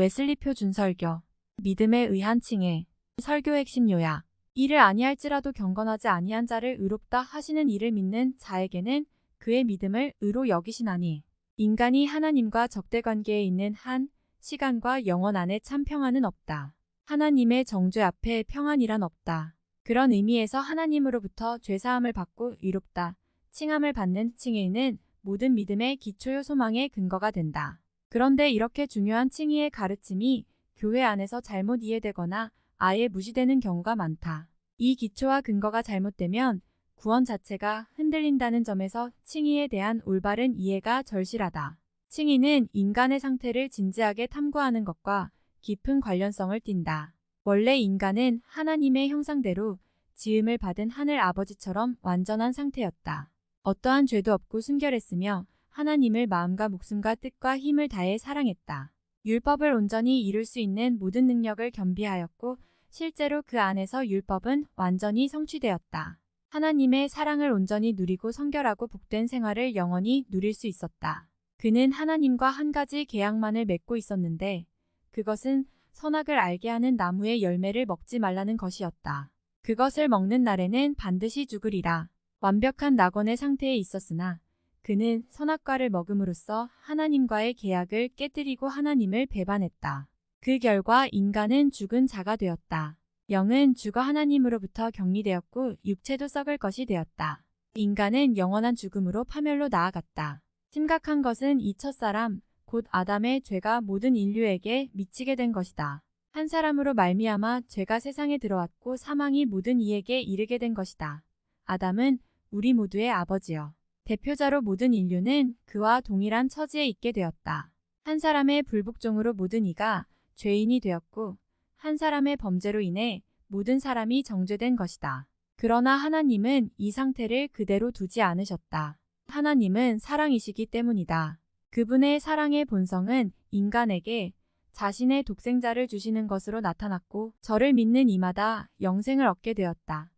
웨슬리표 준설교. 믿음에 의한 칭해. 설교 핵심 요약. 이를 아니할지라도 경건하지 아니한 자를 의롭다 하시는 이를 믿는 자에게는 그의 믿음을 의로 여기시나니 인간이 하나님과 적대 관계에 있는 한 시간과 영원 안에 참 평안은 없다. 하나님의 정죄 앞에 평안이란 없다. 그런 의미에서 하나님으로부터 죄사함을 받고 의롭다. 칭함을 받는 칭의는 모든 믿음의 기초요 소망의 근거가 된다. 그런데 이렇게 중요한 칭의의 가르침이 교회 안에서 잘못 이해되거나 아예 무시되는 경우가 많다. 이 기초와 근거가 잘못되면 구원 자체가 흔들린다는 점에서 칭의에 대한 올바른 이해가 절실하다. 칭의는 인간의 상태를 진지하게 탐구하는 것과 깊은 관련성을 띈다. 원래 인간은 하나님의 형상대로 지음을 받은 하늘 아버지처럼 완전한 상태였다. 어떠한 죄도 없고 순결했으며 하나님을 마음과 목숨과 뜻과 힘을 다해 사랑했다. 율법을 온전히 이룰 수 있는 모든 능력을 겸비하였고 실제로 그 안에서 율법은 완전히 성취되었다. 하나님의 사랑을 온전히 누리고 성결하고 복된 생활을 영원히 누릴 수 있었다. 그는 하나님과 한 가지 계약만을 맺고 있었는데 그것은 선악을 알게 하는 나무의 열매를 먹지 말라는 것이었다. 그것을 먹는 날에는 반드시 죽으리라. 완벽한 낙원의 상태에 있었으나 그는 선악과를 먹음으로써 하나님과의 계약을 깨뜨리고 하나님을 배반했다. 그 결과 인간은 죽은 자가 되었다. 영은 죽어 하나님으로부터 격리되었고 육체도 썩을 것이 되었다. 인간은 영원한 죽음으로 파멸로 나아갔다. 심각한 것은 이 첫사람, 곧 아담의 죄가 모든 인류에게 미치게 된 것이다. 한 사람으로 말미암아 죄가 세상에 들어왔고 사망이 모든 이에게 이르게 된 것이다. 아담은 우리 모두의 아버지여. 대표자로 모든 인류는 그와 동일한 처지에 있게 되었다. 한 사람의 불복종으로 모든 이가 죄인이 되었고 한 사람의 범죄로 인해 모든 사람이 정죄된 것이다. 그러나 하나님은 이 상태를 그대로 두지 않으셨다. 하나님은 사랑이시기 때문이다. 그분의 사랑의 본성은 인간에게 자신의 독생자를 주시는 것으로 나타났고 저를 믿는 이마다 영생을 얻게 되었다.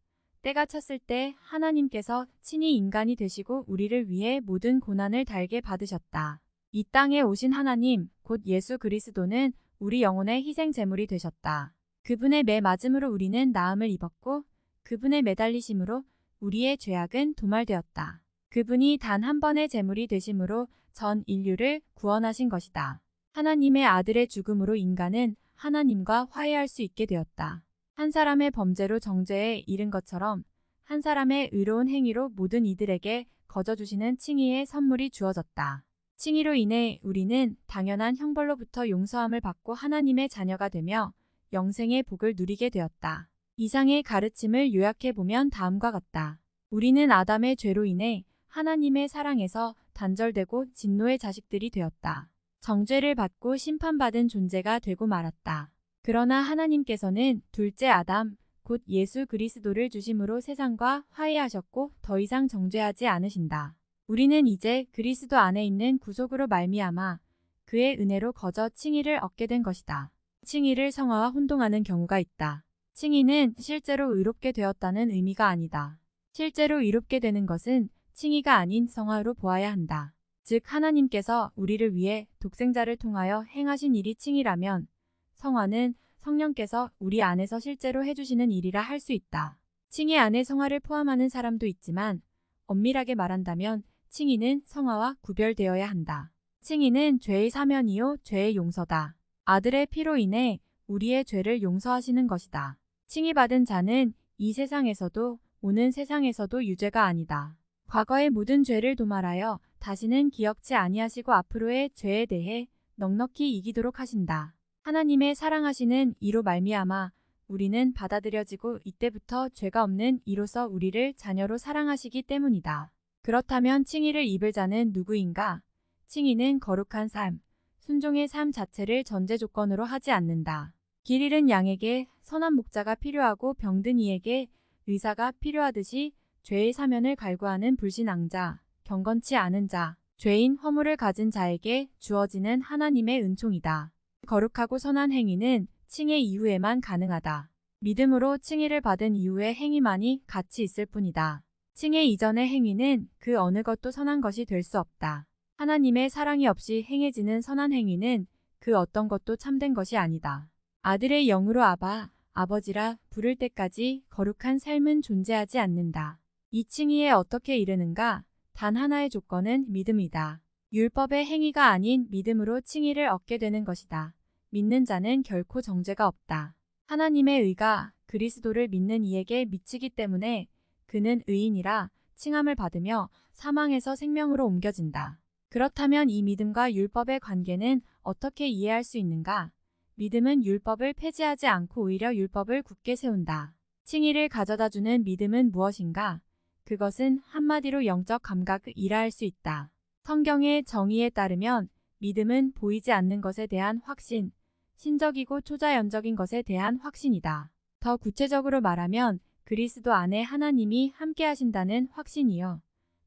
때가 찼을 때 하나님께서 친히 인간이 되시고 우리를 위해 모든 고난을 달게 받으셨다. 이 땅에 오신 하나님, 곧 예수 그리스도는 우리 영혼의 희생 제물이 되셨다. 그분의 매 맞음으로 우리는 나음을 입었고 그분의 매달리심으로 우리의 죄악은 도말되었다. 그분이 단 한 번의 제물이 되심으로 전 인류를 구원하신 것이다. 하나님의 아들의 죽음으로 인간은 하나님과 화해할 수 있게 되었다. 한 사람의 범죄로 정죄에 이른 것처럼 한 사람의 의로운 행위로 모든 이들에게 거저주시는 칭의의 선물이 주어졌다. 칭의로 인해 우리는 당연한 형벌로부터 용서함을 받고 하나님의 자녀가 되며 영생의 복을 누리게 되었다. 이상의 가르침을 요약해보면 다음과 같다. 우리는 아담의 죄로 인해 하나님의 사랑에서 단절되고 진노의 자식들이 되었다. 정죄를 받고 심판받은 존재가 되고 말았다. 그러나 하나님께서는 둘째 아담, 곧 예수 그리스도를 주심으로 세상과 화해하셨고 더 이상 정죄하지 않으신다. 우리는 이제 그리스도 안에 있는 구속으로 말미암아 그의 은혜로 거저 칭의를 얻게 된 것이다. 칭의를 성화와 혼동하는 경우가 있다. 칭의는 실제로 의롭게 되었다는 의미가 아니다. 실제로 의롭게 되는 것은 칭의가 아닌 성화로 보아야 한다. 즉 하나님께서 우리를 위해 독생자를 통하여 행하신 일이 칭의라면 성화는 성령께서 우리 안에서 실제로 해주시는 일이라 할 수 있다. 칭의 안에 성화를 포함하는 사람도 있지만 엄밀하게 말한다면 칭의는 성화와 구별되어야 한다. 칭의는 죄의 사면이요 죄의 용서다. 아들의 피로 인해 우리의 죄를 용서하시는 것이다. 칭의받은 자는 이 세상에서도 오는 세상에서도 유죄가 아니다. 과거의 모든 죄를 도말하여 다시는 기억치 아니하시고 앞으로의 죄에 대해 넉넉히 이기도록 하신다. 하나님의 사랑하시는 이로 말미암아 우리는 받아들여지고 이때부터 죄가 없는 이로서 우리를 자녀로 사랑하시기 때문이다. 그렇다면 칭의를 입을 자는 누구인가? 칭의는 거룩한 삶, 순종의 삶 자체를 전제 조건으로 하지 않는다. 길 잃은 양에게 선한 목자가 필요하고 병든 이에게 의사가 필요하듯이 죄의 사면을 갈구하는 불신앙자, 경건치 않은 자, 죄인 허물을 가진 자에게 주어지는 하나님의 은총이다. 거룩하고 선한 행위는 칭의 이후에만 가능하다. 믿음으로 칭의를 받은 이후의 행위만이 가치 있을 뿐이다. 칭의 이전의 행위는 그 어느 것도 선한 것이 될 수 없다. 하나님의 사랑이 없이 행해지는 선한 행위는 그 어떤 것도 참된 것이 아니다. 아들의 영으로 아바, 아버지라 부를 때까지 거룩한 삶은 존재하지 않는다. 이 칭의에 어떻게 이르는가? 단 하나의 조건은 믿음이다. 율법의 행위가 아닌 믿음으로 칭의를 얻게 되는 것이다. 믿는 자는 결코 정죄가 없다. 하나님의 의가 그리스도를 믿는 이에게 미치기 때문에 그는 의인이라 칭함을 받으며 사망에서 생명으로 옮겨진다. 그렇다면 이 믿음과 율법의 관계는 어떻게 이해할 수 있는가? 믿음은 율법을 폐지하지 않고 오히려 율법을 굳게 세운다. 칭의를 가져다 주는 믿음은 무엇인가? 그것은 한마디로 영적 감각이라 할 수 있다. 성경의 정의에 따르면 믿음은 보이지 않는 것에 대한 확신, 신적이고 초자연적인 것에 대한 확신이다. 더 구체적으로 말하면 그리스도 안에 하나님이 함께 하신다는 확신이요.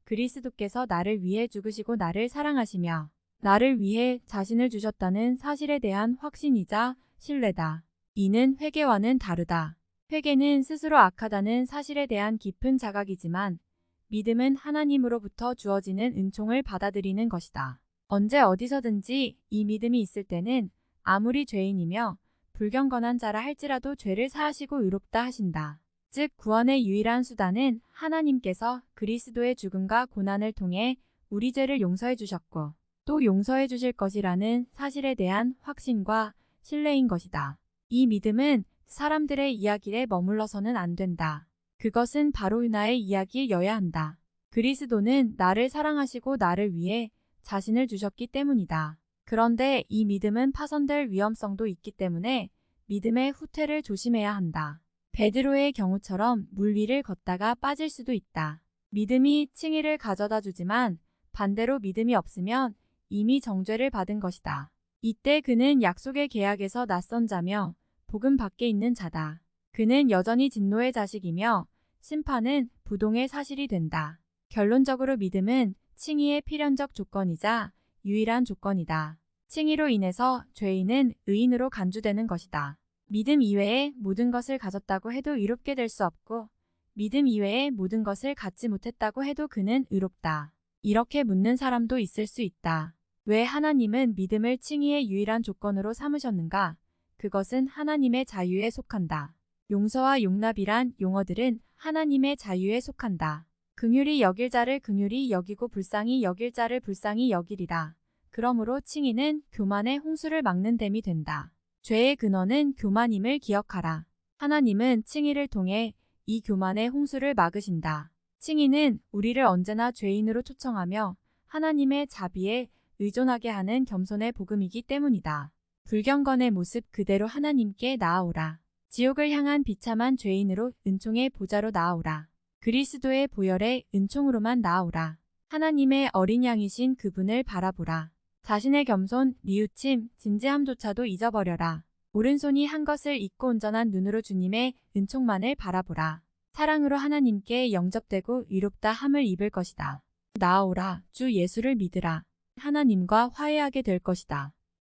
그리스도께서 나를 위해 죽으시고 나를 사랑하시며 나를 위해 자신을 주셨다는 사실에 대한 확신이자 신뢰다. 이는 회개와는 다르다. 회개는 스스로 악하다는 사실에 대한 깊은 자각이지만 믿음은 하나님으로부터 주어지는 은총을 받아들이는 것이다. 언제 어디서든지 이 믿음이 있을 때는 아무리 죄인이며 불경건한 자라 할지라도 죄를 사하시고 의롭다 하신다. 즉 구원의 유일한 수단은 하나님께서 그리스도의 죽음과 고난을 통해 우리 죄를 용서해 주셨고 또 용서해 주실 것이라는 사실에 대한 확신과 신뢰인 것이다. 이 믿음은 사람들의 이야기에 머물러서는 안 된다. 그것은 바로 은하의 이야기여야 한다. 그리스도는 나를 사랑하시고 나를 위해 자신을 주셨기 때문이다. 그런데 이 믿음은 파손될 위험성도 있기 때문에 믿음의 후퇴를 조심해야 한다. 베드로의 경우처럼 물 위를 걷다가 빠질 수도 있다. 믿음이 칭의를 가져다 주지만 반대로 믿음이 없으면 이미 정죄를 받은 것이다. 이때 그는 약속의 계약에서 낯선 자며 복음 밖에 있는 자다. 그는 여전히 진노의 자식이며 심판은 부동의 사실이 된다. 결론적으로 믿음은 칭의의 필연적 조건이자 유일한 조건이다. 칭의로 인해서 죄인은 의인으로 간주되는 것이다. 믿음 이외에 모든 것을 가졌다고 해도 의롭게 될 수 없고 믿음 이외에 모든 것을 갖지 못했다고 해도 그는 의롭다. 이렇게 묻는 사람도 있을 수 있다. 왜 하나님은 믿음을 칭의의 유일한 조건으로 삼으셨는가? 그것은 하나님의 자유에 속한다. 용서와 용납이란 용어들은 하나님의 자유에 속한다. 긍휼히 여길 자를 긍휼히 여기고 불쌍히 여길 자를 불쌍히 여기리라. 그러므로 칭의는 교만의 홍수를 막는 셈이 된다. 죄의 근원은 교만임을 기억하라. 하나님은 칭의를 통해 이 교만의 홍수를 막으신다. 칭의는 우리를 언제나 죄인으로 초청하며 하나님의 자비에 의존하게 하는 겸손의 복음이기 때문이다. 불경건의 모습 그대로 하나님께 나아오라. 지옥을 향한 비참한 죄인으로 은총의 보좌로 나아오라. 그리스도의 보혈의 은총으로만 나아오라. 하나님의 어린 양이신 그분을 바라보라. 자신의 겸손, 뉘우침, 진지함조차도 잊어버려라. 오른손이 한 것을 잊고 온전한 눈으로 주님의 은총만을 바라보라. 사랑으로 하나님께 영접되고 위롭다 함을 입을 것이다. 나아오라, 주 예수를 믿으라. 하나님과 화해하게 될 것이다.